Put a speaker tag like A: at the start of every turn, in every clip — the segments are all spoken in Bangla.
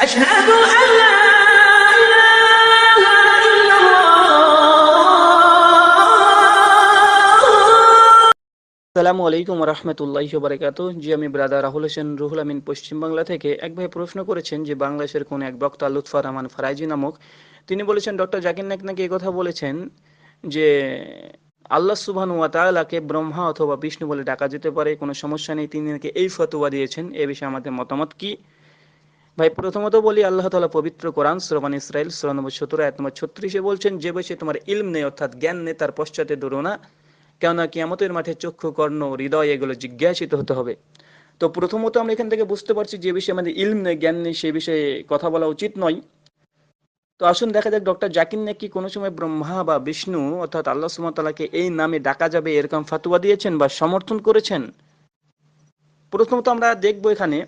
A: أشهد أن لا إله إلا الله
B: আসসালামু আলাইকুম রহমতুল্লাহ বারকাত জি আমি ব্রাদার রাহুল হোসেন রুহুল আমিন পশ্চিমবাংলা থেকে এক ভাই প্রশ্ন করেছেন যে বাংলাদেশের কোন এক বক্তা লুৎফা রহমান ফারাইজি নামক তিনি বলেছেন ডক্টর জাকির নাইক নাকি কথা বলেছেন যে আল্লাহ সুবহান ওয়া তাআলাকে ব্রহ্মা অথবা বিষ্ণু বলে ডাকা যেতে পারে কোনো সমস্যা নেই তিনি নাকি এই ফতোয়া দিয়েছেন এ বিষয়ে আমাদের মতামত কি ভাই, প্রথমত বলি, আল্লাহ তাআলা পবিত্র কোরআন শ্রবান ইসরাইল সূরা নম্বর 17 আয়াত নম্বর 36 এ বলছেন, যে বসে তোমার ইলম নেই, অর্থাৎ জ্ঞান নেই, তার পশ্চাতে দৌড়ো না। কেননা কিয়ামতের মাঠে চক্ষু, কর্ণ, হৃদয়, এগুলো জিজ্ঞাসিত হতে হবে। তো প্রথমত আমরা এখান থেকে বুঝতে পারছি, যে বিষয়ে আমাদের ইলম নেই, জ্ঞান নেই, সে বিষয়ে কথা বলা উচিত নয়। তো আসুন দেখা যাক, ডক্টর জাকির নাকি কোনো সময় ব্রহ্মা বা বিষ্ণু, অর্থাৎ আল্লাহ সুমতালাকে এই নামে ডাকা যাবে, এরকম ফাতুয়া দিয়েছেন বা সমর্থন করেছেন? প্রথমত আমরা দেখব এখানে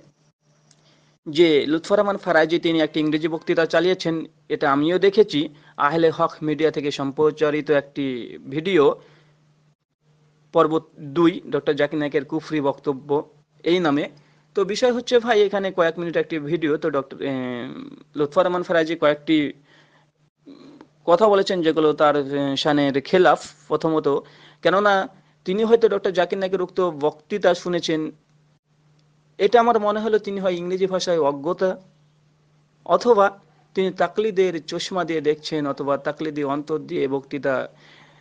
B: যে লুৎফর রহমান ফারাজি তিনি একটি ইংরেজি বক্তৃতা চালিয়েছেন, এটা আমিও দেখেছি। আহলে হক মিডিয়া থেকে সম্প্রচারিত একটি ভিডিও। পর্ব দুই, ডক্টর জাকির নায়কের কুফরি বক্তব্য এই নামে। তো বিষয় হচ্ছে ভাই, এখানে কয়েক মিনিট একটি ভিডিও। তো ডক্টর লুৎফর রহমান ফারাজি কয়েকটি কথা বলেছেন যেগুলো তার শানের খেলাফ প্রথমত। কেননা তিনি হয়তো ডক্টর জাকির নায়কের উক্ত বক্তৃতা শুনেছেন এটা আমার মনে হলো তিনি হয় ইংরেজি ভাষায় অজ্ঞতা, অথবা তিনি তাকলিদের চশমা দিয়ে দেখছেন, অথবা তাকলিদি অন্তর দিয়ে বক্তৃতা,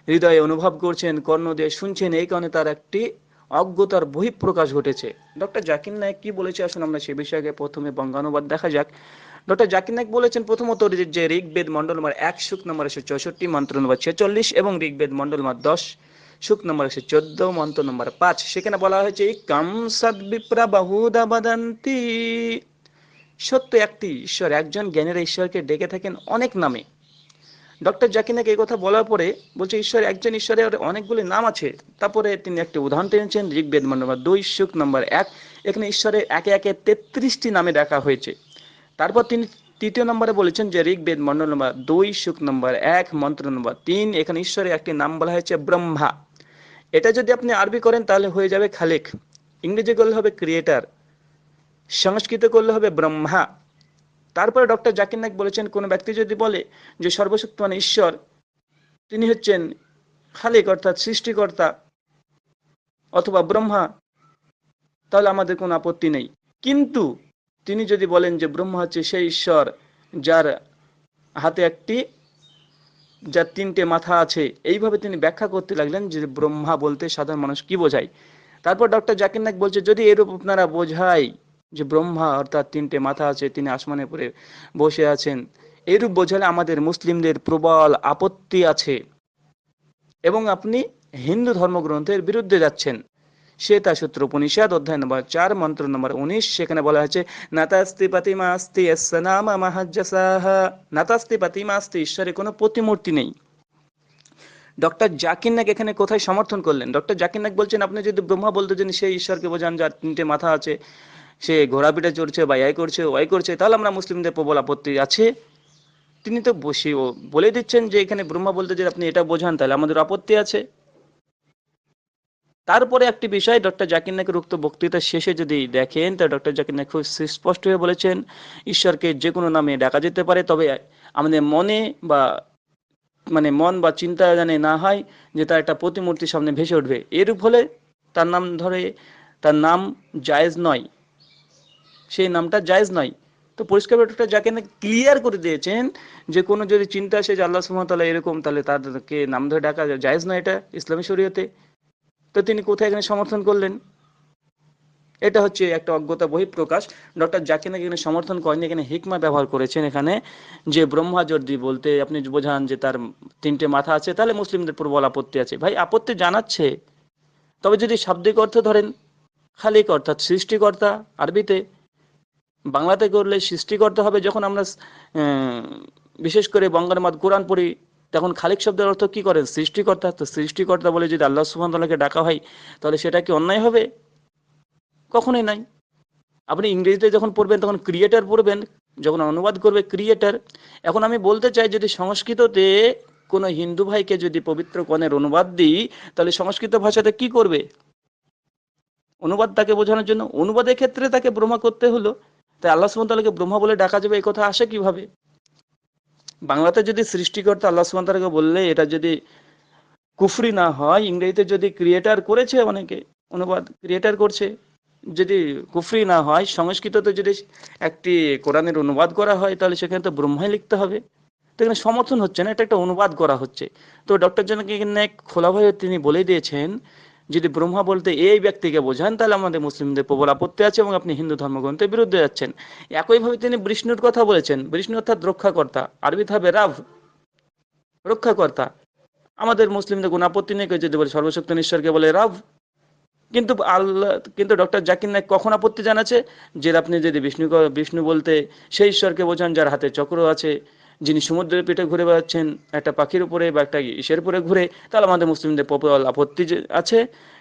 B: হৃদয়ে অনুভব করছেন, কর্ণ দিয়ে শুনছেন, এই কারণে তার একটি অজ্ঞতার বহিঃপ্রকাশ ঘটেছে। ডক্টর জাকির নায়ক কি বলেছে? আসুন আমরা সে বিষয়ে প্রথমে বঙ্গানুবাদ দেখা যাক। ডক্টর জাকির নায়ক বলেছেন, প্রথমত যে ঋগ্বেদ মন্ডল নম্বর এক সুখ নম্বর একশো চৌষট্টি, মন্ত্র নম্বর ছেচল্লিশ এবং ঋগ্বেদ মন্ডল নম্বর দশ। সুখ নম্বর একশো চোদ্দ, মন্ত্র নম্বর পাঁচ। সেখানে বলা হয়েছে কাম সদ বিপ্রা বহুদা বাদান্তি। সত্য একটি, ঈশ্বর একজন জ্ঞানের ঈশ্বরকে ডেকে থাকেন অনেক নামে। ডক্টর জাকির নায়ক এই কথা বলার পরে বলছে, ঈশ্বর একজন ঈশ্বরের অনেকগুলি নাম আছে। তারপরে তিনি একটি উদাহরণ টেনেছেন, ঋগ্বেদ নম্বর দুই, সুখ নম্বর এক। এখানে ঈশ্বরের একে একে তেত্রিশটি নামে দেখা হয়েছে। তারপর তিনি তৃতীয় নম্বরে বলেছেন যে, ঋগ্বেদ মন্ডল নম্বর দুই, সুখ নম্বর এক, মন্ত্র নম্বর তিন। এখানে ঈশ্বরের একটি নাম বলা হয়েছে ব্রহ্মা। এটা যদি আপনি আরবি করেন, তাহলে হয়ে যাবে খালেক। ইংরেজি করলে হবে ক্রিয়েটার সংস্কৃত করলে হবে ব্রহ্মা। তারপরে ডক্টর জাকির নাইক বলেছেন, কোন ব্যক্তি যদি বলে যে সর্বশক্তিমান ঈশ্বর, তিনি হচ্ছেন খালিক, অর্থাৎ সৃষ্টিকর্তা অথবা ব্রহ্মা, তাহলে আমাদের কোনো আপত্তি নেই। কিন্তু তিনি যদি বলেন যে ব্রহ্মা হচ্ছে সেই ঈশ্বর, যার হাতে একটি যার তিনটে মাথা আছে, এইভাবে তিনি ব্যাখ্যা করতে লাগলেন যে ব্রহ্মা বলতে সাধারণ মানুষ কি বোঝায়। তারপর ডক্টর জাকির নাক বলছে, যদি এরূপ আপনারা বোঝাই যে ব্রহ্মা অর্থাৎ তিনটে মাথা আছে, তিনি আসমানে পরে বসে আছেন, এরূপ বোঝালে আমাদের মুসলিমদের প্রবল আপত্তি আছে এবং আপনি হিন্দু ধর্মগ্রন্থের বিরুদ্ধে যাচ্ছেন। শ্বেতা সূত্র উপনিষদ অধ্যায় নম্বর চার, মন্ত্র নম্বর উনিশ, সেখানে বলা হয়েছে নাতাস্তি পাতিমা আস্তি নাম মাহাজ্জাসাহা নাতাস্তি পাতিমা আস্তি ঈশ্বরের কোনো প্রতিমূর্তি নেই। ডক্টর জাকির নাক এখানে কোথায় সমর্থন করলেন? ডক্টর জাকির নাক বলছেন, আপনি যদি ব্রহ্মা বলতে যদি সেই ঈশ্বরকে বোঝান, যার তিনটে মাথা আছে, সে ঘোড়া পিঠে চড়ছে বা এই করছে ওয়াই করছে, তাহলে আমরা মুসলিমদের প্রবল আপত্তি আছে। তিনি তো বসে বলে দিচ্ছেন যে, এখানে ব্রহ্মা বলতে যে আপনি এটা বোঝান, তাহলে আমাদের আপত্তি আছে। তারপরে একটি বিষয়, ডক্টর জাকির নাকের উক্ত বক্তৃতার শেষে যদি দেখেন, তা ডক্টর জাকির নাক খুব স্পষ্ট হয়ে বলেছেন, ঈশ্বরকে যে কোনো নামে ডাকা যেতে পারে, তবে আমাদের মনে বা মানে মন বা চিন্তা জানে না হয় যে তার একটা প্রতিমূর্তির সামনে ভেসে উঠবে। এরূপ হলে তার নাম ধরে, তার নাম জায়েজ নয়। সেই নামটা জায়েজ নয়। তো পরিষ্কার ডক্টর যাকে ক্লিয়ার করে দিয়েছেন যে কোনো যদি চিন্তা আসে যে আল্লাহ সুমতাল্লাহ এরকম, তাহলে তাদেরকে নাম ধরে ডাকা জায়েজ নয় এটা ইসলামী শরীয়তে। তো তিনি কোথায় এখানে সমর্থন করলেন? এটা হচ্ছে একটা অজ্ঞতা বহিঃপ্রকাশ। ডক্টর জাকির নাকি এখানে সমর্থন করেনি এখানে হিকমা ব্যবহার করেছেন এখানে। যে ব্রহ্মা যদি বলতে আপনি বোঝান যে তার তিনটে মাথা আছে, তাহলে মুসলিমদের প্রবল আপত্তি আছে। ভাই, আপত্তি জানাচ্ছে। তবে যদি শাব্দিক অর্থ ধরেন, খালিক অর্থাৎ সৃষ্টিকর্তা আরবিতে, বাংলাতে করলে সৃষ্টিকর্তা হবে যখন আমরা বিশেষ করে বঙ্গের মাদ কোরআন পড়ি তখন খালিক শব্দের অর্থ কি করেন? সৃষ্টিকর্তা? তো সৃষ্টিকর্তা বলে যদি আল্লাহ সুবহানাহু ডাকা হয়, তাহলে সেটা কি অন্যায় হবে? কখনোই নাই। আপনি ইংরেজিতে যখন পড়বেন, তখন ক্রিয়েটার পড়বেন, যখন অনুবাদ করবে ক্রিয়েটার এখন আমি বলতে চাই, যদি সংস্কৃততে কোনো হিন্দু ভাইকে যদি পবিত্র কণের অনুবাদ দিই, তাহলে সংস্কৃত ভাষাতে কি করবে? অনুবাদ তাকে বোঝানোর জন্য, অনুবাদের ক্ষেত্রে তাকে ব্রহ্মা করতে হলো। তাই আল্লাহ সুমতালাকে ব্রহ্মা বলে ডাকা যাবে এই কথা আসে কীভাবে? বাংলাতে যদি সৃষ্টিকর্তা আল্লাহ সুমতালাকে বললে এটা যদি কুফরি না হয়, ইংরেজিতে যদি ক্রিয়েটার করেছে অনেকে, অনুবাদ ক্রিয়েটার করছে, যদি কুফরি না হয়, সংস্কৃততে যদি একটি কোরআনের অনুবাদ করা হয়, তাহলে সেখানে তো ব্রহ্মাই লিখতে হবে। তো এখানে সমর্থন হচ্ছে না, এটা একটা অনুবাদ করা হচ্ছে। তো ডক্টর জনকে খোলাভাবে তিনি বলে দিয়েছেন যদি ব্রহ্মা বলতে এই ব্যক্তিকে বোঝান, তাহলে আমাদের মুসলিমদের প্রবল আপত্তি আছে এবং আপনি হিন্দু ধর্মগ্রন্থের বিরুদ্ধে যাচ্ছেন। একইভাবে তিনি বিষ্ণুর কথা বলেছেন। বিষ্ণু অর্থাৎ রক্ষাকর্তা আরবিতে হবে রাভ, রক্ষাকর্তা। আমাদের মুসলিমদের কোন আপত্তি নেই যদি বলে সর্বশক্ত ঈশ্বরকে বলে রাভ। কিন্তু আল্লাহ, কিন্তু ডক্টর জাকির নায়ক কখন আপত্তি জানাচ্ছে? যে আপনি যদি বিষ্ণু বিষ্ণু বলতে সেই ঈশ্বরকে বোঝান যার হাতে চক্র আছে যিনি সমুদ্রের পিঠে ঘুরে বেড়াচ্ছেন, একটা পাখির উপরে বা একটা ইসের উপরে ঘুরে, তাহলে আমাদের মুসলিমদের প্রবল আপত্তি আছে।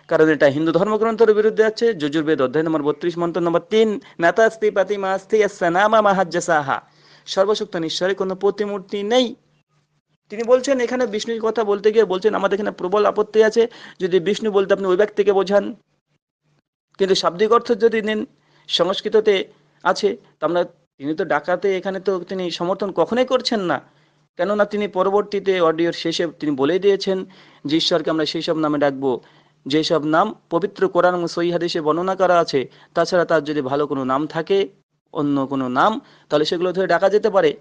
B: কারণ এটা হিন্দু ধর্মগ্রন্থের বিরুদ্ধে আছে। যজুর্বেদ অধ্যায় নম্বর বত্রিশ, মন্ত্র নম্বর তিন, নাতাস্তি পাতিমা আস্তি সানামা মাহাজ্জাসাহা সর্বশক্ত ঈশ্বরের কোনো প্রতিমূর্তি নেই। তিনি বলছেন, এখানে বিষ্ণুর কথা বলতে গিয়ে বলছেন, আমাদের এখানে প্রবল আপত্তি আছে। যদি বিষ্ণু বলতে আপনি ওই ব্যক্তিকে বোঝান। কিন্তু শাব্দিক অর্থ যদি নেন, সংস্কৃততে আছে তো আমরা তিনি তো ডাকাতে, এখানে তো তিনি সমর্থন কখনোই করছেন না। কেননা তিনি পরবর্তীতে অডিওর শেষে তিনি বলেই দিয়েছেন যে, ঈশ্বরকে আমরা সেই সব নামে ডাকবো। যেসব নাম পবিত্র কোরআন হাদিসে বর্ণনা করা আছে, তাছাড়া তার যদি ভালো কোনো নাম থাকে, অন্য কোনো নাম, তাহলে সেগুলো ধরে ডাকা যেতে পারে।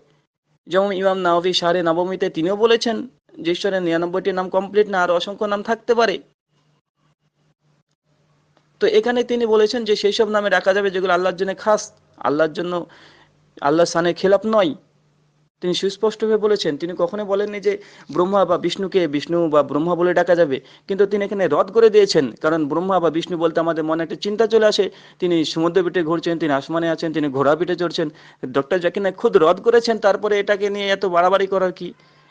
B: যেমন ইমাম নাওভি সারে নবমীতে তিনিও বলেছেন যে, ঈশ্বরের নিরানব্বইটি নাম কমপ্লিট না, আর অসংখ্য নাম থাকতে পারে। তো এখানে তিনি বলেছেন যে সেই সব নামে ডাকা যাবে যেগুলো আল্লাহর জন্য খাস। আল্লাহর জন্য আল্লাহর সানে খেলাপ নয়। তিনি সুস্পষ্টভাবে বলেছেন, তিনি কখনো বলেননি যে ব্রহ্মা বা বিষ্ণুকে বিষ্ণু বা ব্রহ্মা বলে ডাকা যাবে। কিন্তু তিনি এখানে রদ করে দিয়েছেন, কারণ ব্রহ্মা বা বিষ্ণু বলতে আমাদের মনে একটা চিন্তা চলে আসে। তিনি সমুদ্র পিঠে ঘুরছেন, তিনি আসমানে আছেন, তিনি ঘোড়া পিঠে চড়ছেন। ডক্টর জাকির নায়ক খুদ রদ করেছেন, তারপরে এটাকে নিয়ে এত বাড়াবাড়ি করার কি?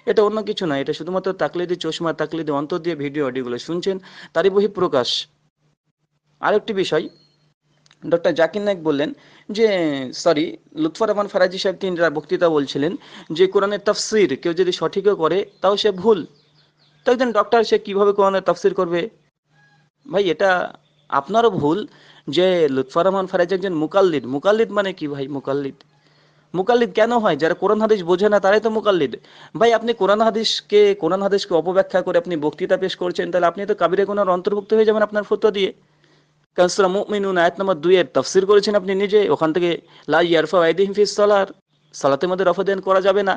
B: এটা অন্য কিছু না এটা শুধুমাত্র তাকলিদি চশমা, তাকলিদি অন্তর দিয়ে ভিডিও, অডিওগুলো শুনছেন, তারই বহিঃপ্রকাশ। আরেকটি বিষয় ডক্টর জাকির নায়ক বললেন যে সরি লুৎফর রহমান ফারাজি সাহেব তিনি বক্তৃতা বলছিলেন যে, কোরআনের তফসির কেউ যদি সঠিকও করে, তাও সে ভুল। তো একজন ডক্টর সে কীভাবে কোরআনের তফসির করবে? ভাই, এটা আপনারও ভুল যে, লুৎফর রহমান ফারাজি একজন মুকাল্লিদ। মুকাল্লিদ মানে কি ভাই? মুকাল্লিদ। মুকাল্লিদ কেন হয়? যারা কোরআন হাদিস বোঝে না, তারাই তো মুকাল্লিদ। ভাই, আপনি কোরআন হাদিসকে কোরআন হাদিসকে অপব্যাখ্যা করে আপনি বক্তৃতা পেশ করছেন, তাহলে আপনি তো কাবিরে কোনার অন্তর্ভুক্ত হয়ে যাবেন আপনার ফটো দিয়ে। কারণ মুমিনুন আয়াত নম্বর দুইয়ের তফসির করেছেন আপনি নিজে, ওখান থেকে লা ইয়ারফা ওয়াইদিহিম ফিস সালার সালাতের মধ্যে রফাদান করা যাবে না।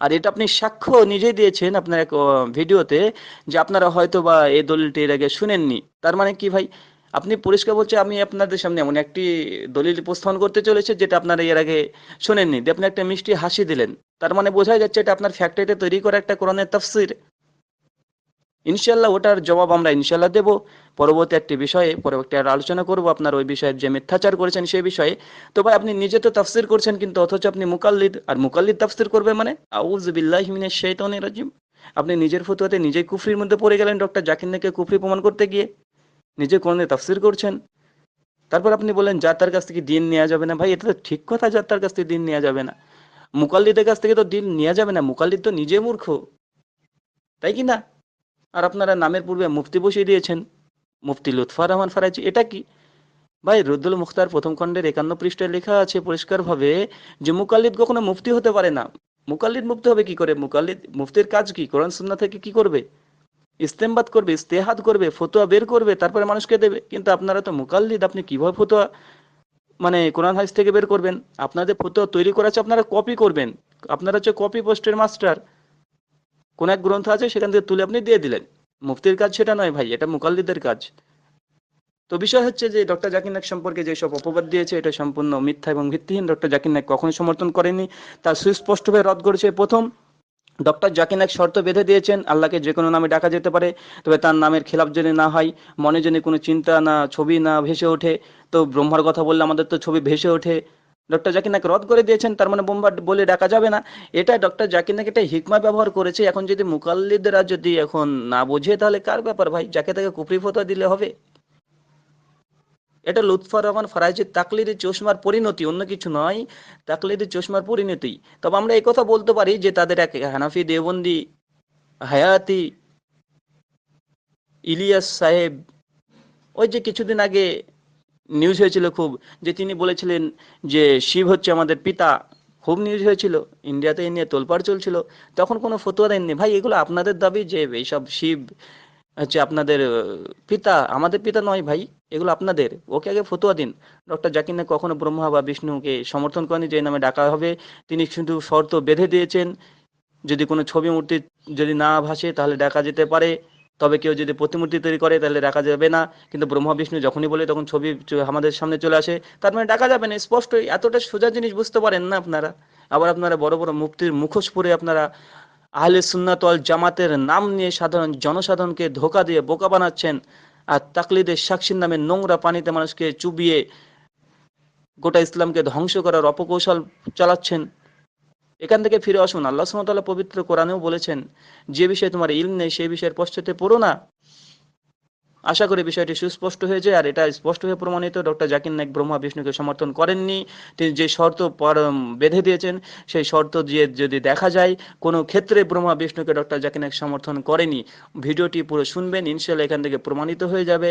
B: আর এটা আপনি সাক্ষ্য নিজেই দিয়েছেন আপনার এক ভিডিওতে যে আপনারা হয়তো বা এই দলিলটি এর আগে শুনেননি। তার মানে কি ভাই? আপনি পরিষ্কার বলছে আমি আপনাদের সামনে এমন একটি দলিল উপস্থাপন করতে চলেছে যেটা আপনারা এর আগে শোনেননি। দিয়ে আপনি একটা মিষ্টি হাসি দিলেন। তার মানে বোঝা যাচ্ছে এটা আপনার ফ্যাক্টরিতে তৈরি করা একটা কোরআনের তফসির। ইনশাল্লাহ ওটার জবাব আমরা ইনশাল্লাহ দেব। পরবর্তী একটি বিষয়ে, পরবর্তী আর আলোচনা করব। আপনার ওই বিষয়ে যে মিথ্যাচার করেছেন সেই বিষয়ে। তো ভাই, আপনি নিজে তো তাফসির করছেন, কিন্তু অথচ আপনি মুকাল্লিদ। আর মুকাল্লিদ তাফসির করবে মানে? রাজিম। আপনি নিজের ফতুয়াতে নিজেই কুফরির মধ্যে পড়ে গেলেন ডক্টর জাকির নাকে কুফরি প্রমাণ করতে গিয়ে? নিজে কোরআনে তাফসির করছেন। তারপর আপনি বললেন, যার তার কাছ থেকে দিন নেওয়া যাবে না। ভাই, এটা তো ঠিক কথা, যার তার কাছ থেকে দিন নেওয়া যাবে না। মুকাল্লিদের কাছ থেকে তো দিন নেওয়া যাবে না। মুকাল্লিদ তো নিজে মূর্খ। তাই কি না? আর আপনারা নামের পূর্বে মুফতি বসিয়ে দিয়েছেন। মুফতি লুৎফা রহমান ফারাজি, এটা কি? ভাই, রুদ্দুল মুখতার প্রথম খণ্ডের একান্ন পৃষ্ঠায় লেখা আছে পরিষ্কারভাবে যে মুকাল্লিদ কখনো মুফতি হতে পারে না। মুকাল্লিদ মুফতি হবে কি করে? মুকাল্লিদ মুফতির কাজ কি? কোরআন সুন্না থেকে কি করবে? ইস্তেমবাদ করবে, ইস্তেহাদ করবে, ফতোয়া বের করবে, তারপরে মানুষকে দেবে। কিন্তু আপনারা তো মুকাল্লিদ, আপনি কীভাবে ফতোয়া মানে কোরআন হাইস থেকে বের করবেন? আপনাদের ফতোয়া তৈরি করা আছে, আপনারা কপি করবেন। আপনারা হচ্ছে কপি পোস্টের মাস্টার কোন এক গ্রন্থ আছে, সেখান থেকে তুলে আপনি দিয়ে দিলেন। মুফতির কাজ সেটা নয় ভাই, এটা মুকাল্লিদের কাজ। তো বিষয় হচ্ছে যে ডক্টর জাকির নায়ক সম্পর্কে যেসব অপবাদ দিয়েছে, এটা সম্পূর্ণ মিথ্যা এবং ভিত্তিহীন। ডক্টর জাকির নায়ক কখনো সমর্থন করেনি। তার সুস্পষ্টভাবে রদ করেছে প্রথম। ডক্টর জাকির নায়ক শর্ত বেঁধে দিয়েছেন, আল্লাহকে যে কোনো নামে ডাকা যেতে পারে, তবে তার নামের খেলাপ যদি না হয়, মনে যদি কোনো চিন্তা না, ছবি না ভেসে ওঠে, তো ব্রহ্মার কথা বললে আমাদের তো ছবি ভেসে ওঠে। ডক্টর জাকির নায়ক রদ করে দিয়েছেন, তার মানে বোম্বা বলে ডাকা যাবে না। এটা ডক্টর জাকির নায়ক এটা হিকমা ব্যবহার করেছে। এখন যদি মুকাল্লিদরা যদি এখন না বোঝে, তাহলে কার ব্যাপার ভাই? যাকে তাকে কুফরি ফতোয়া দিলে হবে। এটা লুৎফর রহমান ফরাইজের তাকলিদের চশমার পরিণতি, অন্য কিছু নয়। তাকলিদের চশমার পরিণতি। তবে আমরা এই কথা বলতে পারি যে তাদের এক হানাফি দেওবন্দি হায়াতি ইলিয়াস সাহেব, ওই যে কিছুদিন আগে নিউজ হয়েছিল খুব, যে তিনি বলেছিলেন যে শিব হচ্ছে আমাদের পিতা। খুব নিউজ হয়েছিল। ইন্ডিয়াতে এই নিয়ে তোলপাড় চলছিল। তখন কোনো ফতোয়া দেননি। ভাই, এগুলো আপনাদের দাবি যে এইসব শিব হচ্ছে আপনাদের পিতা? আমাদের পিতা নয় ভাই, এগুলো আপনাদের। ওকে আগে ফতোয়া দিন। ডক্টর জাকির নায়েক কখনো ব্রহ্মা বা বিষ্ণুকে সমর্থন করেনি যে নামে ডাকা হবে। তিনি শুধু শর্ত বেঁধে দিয়েছেন, যদি কোনো ছবি মূর্তি যদি না ভাসে তাহলে ডাকা যেতে পারে। তবে কেউ যদি প্রতিমূর্তি তৈরি করে, তাহলে ডাকা যাবে না। কিন্তু ব্রহ্মা বিষ্ণু যখনই বলে, তখন ছবি আমাদের সামনে চলে আসে। তার মানে ডাকা যাবে না। স্পষ্টই এতটা সোজা জিনিস বুঝতে পারেন না আপনারা। আবার আপনারা বড় বড় মুক্তির মুখোশ পরে আপনারা আহলে সুন্নাতল জামাতের নাম নিয়ে সাধারণ জনসাধারণকে ধোকা দিয়ে বোকা বানাচ্ছেন আর তাকলিদের সাক্ষীর নামে নোংরা পানিতে মানুষকে চুবিয়ে গোটা ইসলামকে ধ্বংস করার অপকৌশল চালাচ্ছেন। এখান থেকে ফিরে আসুন। আল্লাহ সুমতাল্লাহ পবিত্র কোরআনেও বলেছেন, যে বিষয়ে তোমার ইল নেই, সেই বিষয়ের পশ্চাতে পড়ো না। আশা করি বিষয়টি সুস্পষ্ট হয়েছে আর এটা স্পষ্ট হয়ে প্রমাণিত। ডক্টর জাকির নাইক ব্রহ্মা বিষ্ণুকে সমর্থন করেননি। তিনি যে শর্ত বেঁধে দিয়েছেন, সেই শর্ত দিয়ে যদি দেখা যায়, কোনো ক্ষেত্রে ব্রহ্মা বিষ্ণুকে ডক্টর জাকির নাইক সমর্থন করেনি। ভিডিওটি পুরো শুনবেন ইনশাল্লাহ এখান থেকে প্রমাণিত হয়ে যাবে।